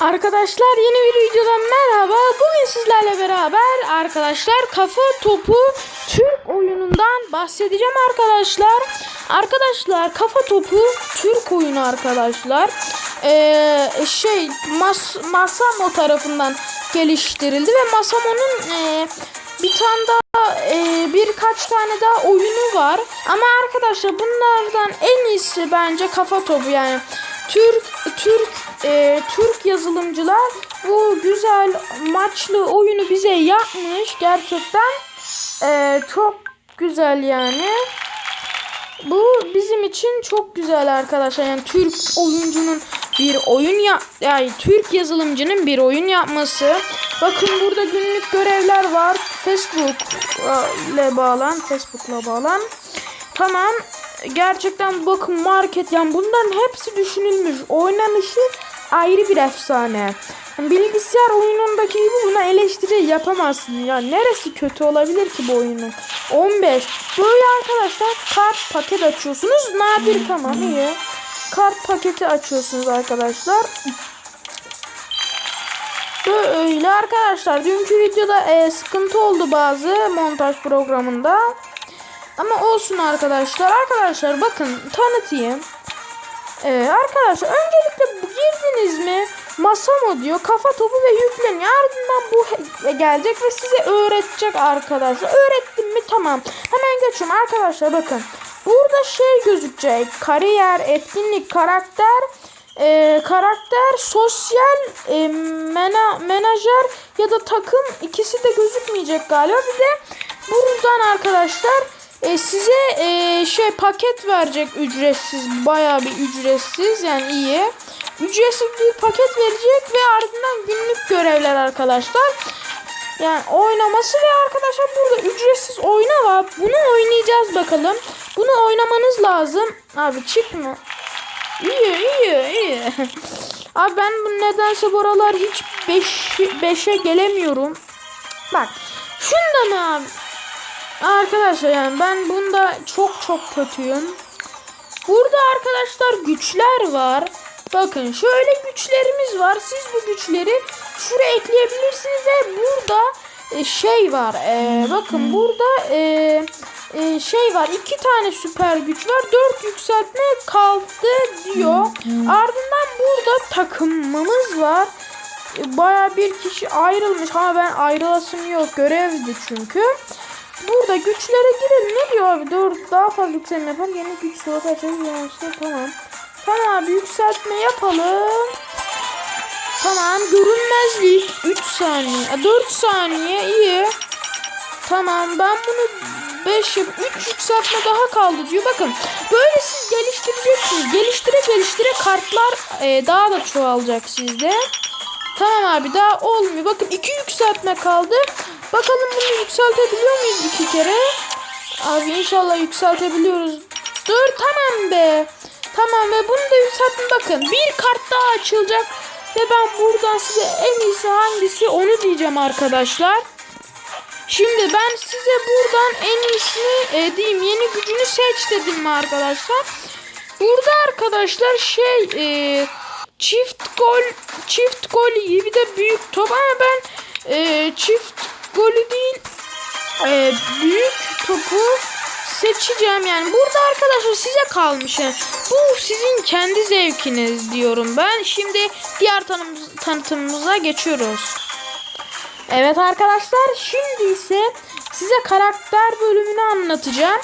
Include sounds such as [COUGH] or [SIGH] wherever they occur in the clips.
Arkadaşlar yeni bir videodan merhaba. Bugün sizlerle beraber arkadaşlar kafa topu Türk oyunundan bahsedeceğim arkadaşlar. Arkadaşlar kafa topu Türk oyunu arkadaşlar. Ee, şey Mas Masamo tarafından geliştirildi ve Masamo'nun e, bir tane daha e, birkaç tane daha oyunu var. Ama arkadaşlar bunlardan en iyisi bence kafa topu yani. Türk Türk e, Türk yazılımcılar bu güzel maçlı oyunu bize yapmış. Gerçekten e, çok güzel yani. Bu bizim için çok güzel arkadaşlar. Yani Türk oyuncunun bir oyun ya yani Türk yazılımcının bir oyun yapması. Bakın burada günlük görevler var. Facebook ile bağlan Facebook'la bağlan. Tamam gerçekten bakın market yani bunların hepsi düşünülmüş. Oynanışı ayrı bir efsane. Bilgisayar oyunundaki gibi buna eleştiri yapamazsın. Ya neresi kötü olabilir ki bu oyunun? 15. Böyle arkadaşlar kart paket açıyorsunuz. Nadir tamam iyi. Kart paketi açıyorsunuz arkadaşlar. Böyle arkadaşlar. Dünkü videoda e, sıkıntı oldu bazı montaj programında. Ama olsun arkadaşlar. Arkadaşlar bakın tanıtayım. Ee, arkadaşlar öncelikle girdiniz mi? Masamo diyor. Kafa topu ve yükleniyor. Ardından bu gelecek ve size öğretecek arkadaşlar. Öğrettim mi? Tamam. Hemen geçiyorum arkadaşlar bakın. Burada şey gözükecek. Kariyer, etkinlik, karakter, e, karakter, sosyal, e, mena, menajer ya da takım ikisi de gözükmeyecek galiba. Bir de buradan arkadaşlar e, size e, şey paket verecek ücretsiz bayağı bir ücretsiz yani iyi. Ücretsiz bir paket verecek ve ardından günlük görevler arkadaşlar. Yani oynaması ve arkadaşlar burada ücretsiz oyna var. Bunu oynayacağız bakalım. Bunu oynamanız lazım. Abi çıkma. İyi iyi iyi. [LAUGHS] Abi ben bu nedense bu aralar hiç 5'e gelemiyorum. Bak şunda mı abi Arkadaşlar yani ben bunda çok çok kötüyüm. Burada arkadaşlar güçler var. Bakın şöyle güçlerimiz var. Siz bu güçleri şuraya ekleyebilirsiniz ve burada e, şey var. E, bakın burada e, e, şey var. iki tane süper güç var. Dört yükseltme kaldı diyor. Ardından burada takımımız var. E, Baya bir kişi ayrılmış ama ben ayrılasım yok. Görevdi çünkü. Burada güçlere girelim. Ne diyor abi? Dur daha fazla yükselme yapalım. Yeni güç slotu açalım. Yanlışlıkla tamam. Tamam abi yükseltme yapalım. Tamam görünmezlik 3 saniye 4 saniye iyi. Tamam ben bunu 5 yap 3 yükseltme daha kaldı diyor. Bakın böyle siz geliştireceksiniz. Geliştire geliştire kartlar e, daha da çoğalacak sizde. Tamam abi daha olmuyor. Bakın 2 yükseltme kaldı. Bakalım bunu yükseltebiliyor muyuz iki kere? Abi inşallah yükseltebiliyoruz. Dur tamam be. Tamam ve bunu da yükselttim bakın. Bir kart daha açılacak. Ve ben buradan size en iyisi hangisi onu diyeceğim arkadaşlar. Şimdi ben size buradan en iyisini e, diyeyim. Yeni gücünü seç dedim mi arkadaşlar. Burada arkadaşlar şey e, çift gol çift gol iyi bir de büyük top. Ama ben e, çift golü değil e, büyük topu seçeceğim yani. Burada arkadaşlar size kalmış yani. bu sizin kendi zevkiniz diyorum ben. Şimdi diğer tanımız, tanıtımımıza geçiyoruz. Evet arkadaşlar şimdi ise size karakter bölümünü anlatacağım.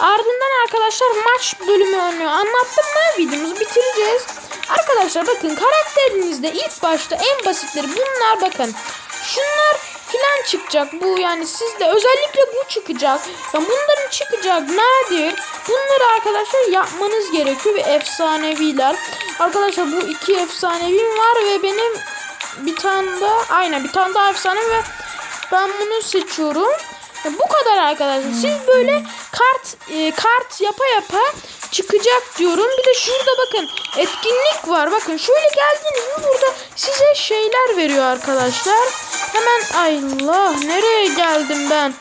Ardından arkadaşlar maç bölümü oynuyor. Anlattım mı? Videomuzu bitireceğiz arkadaşlar bakın karakterinizde ilk başta en basitleri bunlar bakın şunlar filan çıkacak bu yani sizde özellikle bu çıkacak. Ya bunların çıkacak nadir. Bunları arkadaşlar yapmanız gerekiyor ve efsaneviler. Arkadaşlar bu iki efsanevim var ve benim bir tane daha aynen bir tane daha efsane ve ben bunu seçiyorum. Ya bu kadar arkadaşlar. Siz böyle kart e, kart yapa yapa çıkacak diyorum. Bir de şurada bakın etkinlik var. Bakın şöyle geldiniz mi burada size şeyler veriyor arkadaşlar. Hemen Allah nereye geldim ben?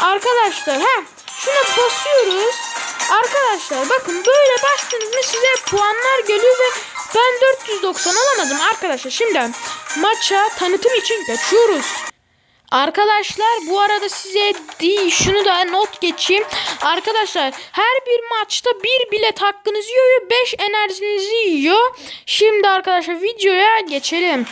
Arkadaşlar ha şuna basıyoruz. Arkadaşlar bakın böyle bastınız mı size puanlar geliyor ve Ben 490 alamadım arkadaşlar. Şimdi maça tanıtım için geçiyoruz. Arkadaşlar bu arada size değil şunu da not geçeyim. Arkadaşlar her bir maçta bir bilet hakkınızı yiyor 5 enerjinizi yiyor. Şimdi arkadaşlar videoya geçelim.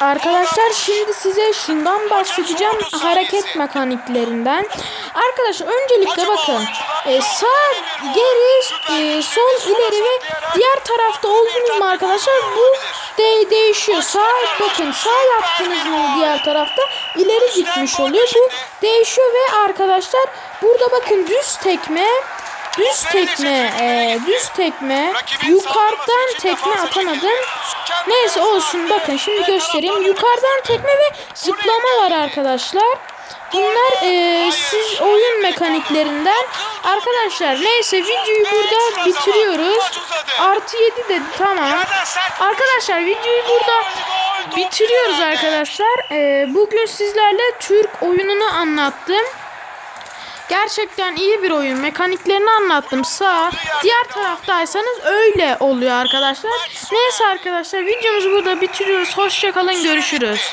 Arkadaşlar şimdi size şundan bahsedeceğim hareket mekaniklerinden. Arkadaşlar öncelikle bakın e, sağ geri e, sol ileri ve diğer tarafta oldunuz mu arkadaşlar bu de değişiyor. Sağ bakın sağ yaptınız mı diğer tarafta ileri gitmiş oluyor. Bu değişiyor ve arkadaşlar burada bakın düz tekme düz tekme e, düz tekme yukarıdan tekme atamadım. Neyse olsun bakın şimdi göstereyim. Yukarıdan tekme ve zıplama var arkadaşlar. Bunlar e, siz oyun mekaniklerinden. Arkadaşlar neyse videoyu burada bitiriyoruz. Artı 7 dedi tamam. Arkadaşlar videoyu burada bitiriyoruz arkadaşlar. E, bugün sizlerle Türk oyununu anlattım. Gerçekten iyi bir oyun. Mekaniklerini anlattım. Sağ. Diğer taraftaysanız öyle oluyor arkadaşlar. Neyse arkadaşlar videomuzu burada bitiriyoruz. Hoşçakalın. Görüşürüz.